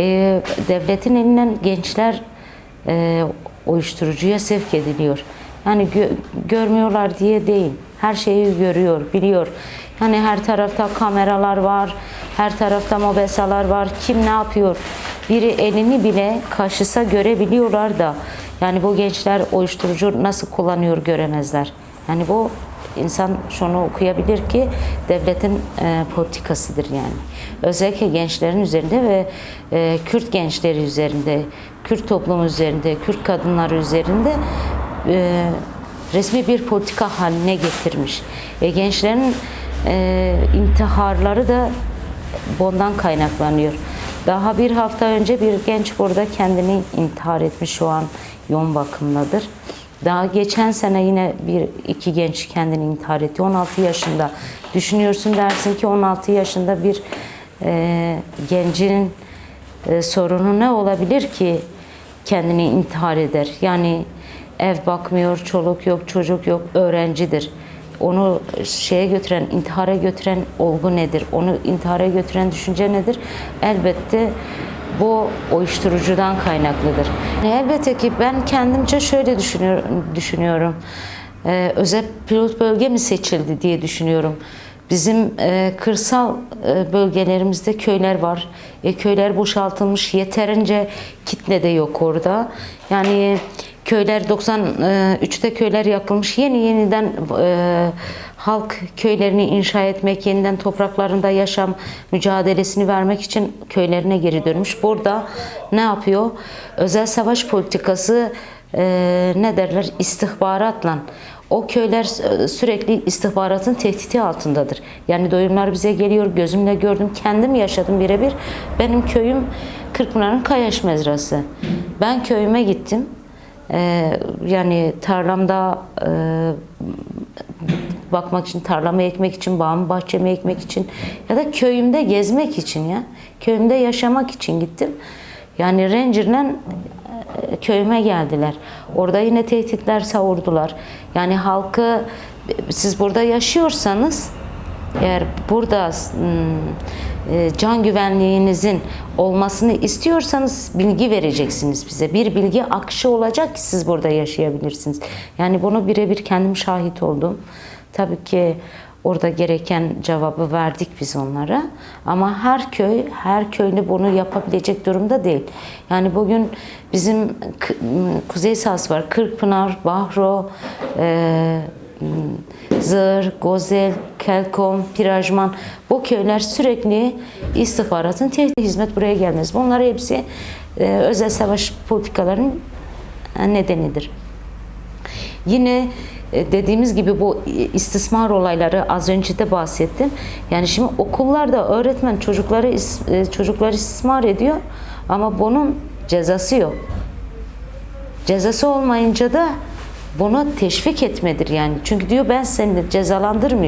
e, devletin elinden gençler e, uyuşturucuya sevk ediliyor. Yani gö- görmüyorlar diye değil. Her şeyi görüyor, biliyor. Yani her tarafta kameralar var, her tarafta mobesalar var. Kim ne yapıyor? Biri elini bile kaşısa görebiliyorlar da. Yani bu gençler uyuşturucu nasıl kullanıyor göremezler. Yani bu insan şunu okuyabilir ki devletin e, politikasıdır yani. Özellikle gençlerin üzerinde ve e, Kürt gençleri üzerinde, Kürt toplumu üzerinde, Kürt kadınları üzerinde e, resmi bir politika haline getirmiş. E, gençlerin e, intiharları da bundan kaynaklanıyor. Daha bir hafta önce bir genç burada kendini intihar etmiş şu an yoğun bakımdadır. Daha geçen sene yine bir iki genç kendini intihar etti. 16 yaşında. Düşünüyorsun dersin ki 16 yaşında bir e, gencin e, sorunu ne olabilir ki kendini intihar eder? Yani ev bakmıyor, çoluk yok, çocuk yok, öğrencidir. Onu şeye götüren, intihara götüren olgu nedir? Onu intihara götüren düşünce nedir? Elbette bu uyuşturucudan kaynaklıdır. Elbette ki ben kendimce şöyle düşünüyorum. düşünüyorum. Ee, özel pilot bölge mi seçildi diye düşünüyorum. Bizim e, kırsal e, bölgelerimizde köyler var. E, köyler boşaltılmış, yeterince kitle de yok orada. Yani köyler 93'te köyler yakılmış. Yeni yeniden e, halk köylerini inşa etmek, yeniden topraklarında yaşam mücadelesini vermek için köylerine geri dönmüş. Burada ne yapıyor? Özel savaş politikası e, ne derler? İstihbaratla o köyler sürekli istihbaratın tehdidi altındadır. Yani doyumlar bize geliyor, gözümle gördüm, kendim yaşadım birebir. Benim köyüm Kırkpınar'ın Kayaş mezrası. Ben köyüme gittim. Ee, yani tarlamda e, bakmak için, tarlamı ekmek için, bağımı bahçemi ekmek için ya da köyümde gezmek için ya. Köyümde yaşamak için gittim. Yani Ranger'den e, köyüme geldiler. Orada yine tehditler savurdular. Yani halkı siz burada yaşıyorsanız eğer burada e, can güvenliğinizin olmasını istiyorsanız bilgi vereceksiniz bize. Bir bilgi akışı olacak ki siz burada yaşayabilirsiniz. Yani bunu birebir kendim şahit oldum. Tabii ki orada gereken cevabı verdik biz onlara. Ama her köy, her köylü bunu yapabilecek durumda değil. Yani bugün bizim Kuzey Sas var, Kırkpınar, Bahro, e, Zır, Gozel, Kelkom, Pirajman bu köyler sürekli istihbaratın tehdit hizmet buraya gelmez. Bunlar hepsi e, özel savaş politikalarının nedenidir. Yine e, dediğimiz gibi bu istismar olayları az önce de bahsettim. Yani şimdi okullarda öğretmen çocukları e, çocukları istismar ediyor ama bunun cezası yok. Cezası olmayınca da bunu teşvik etmedir yani. Çünkü diyor ben seni cezalandırmıyor.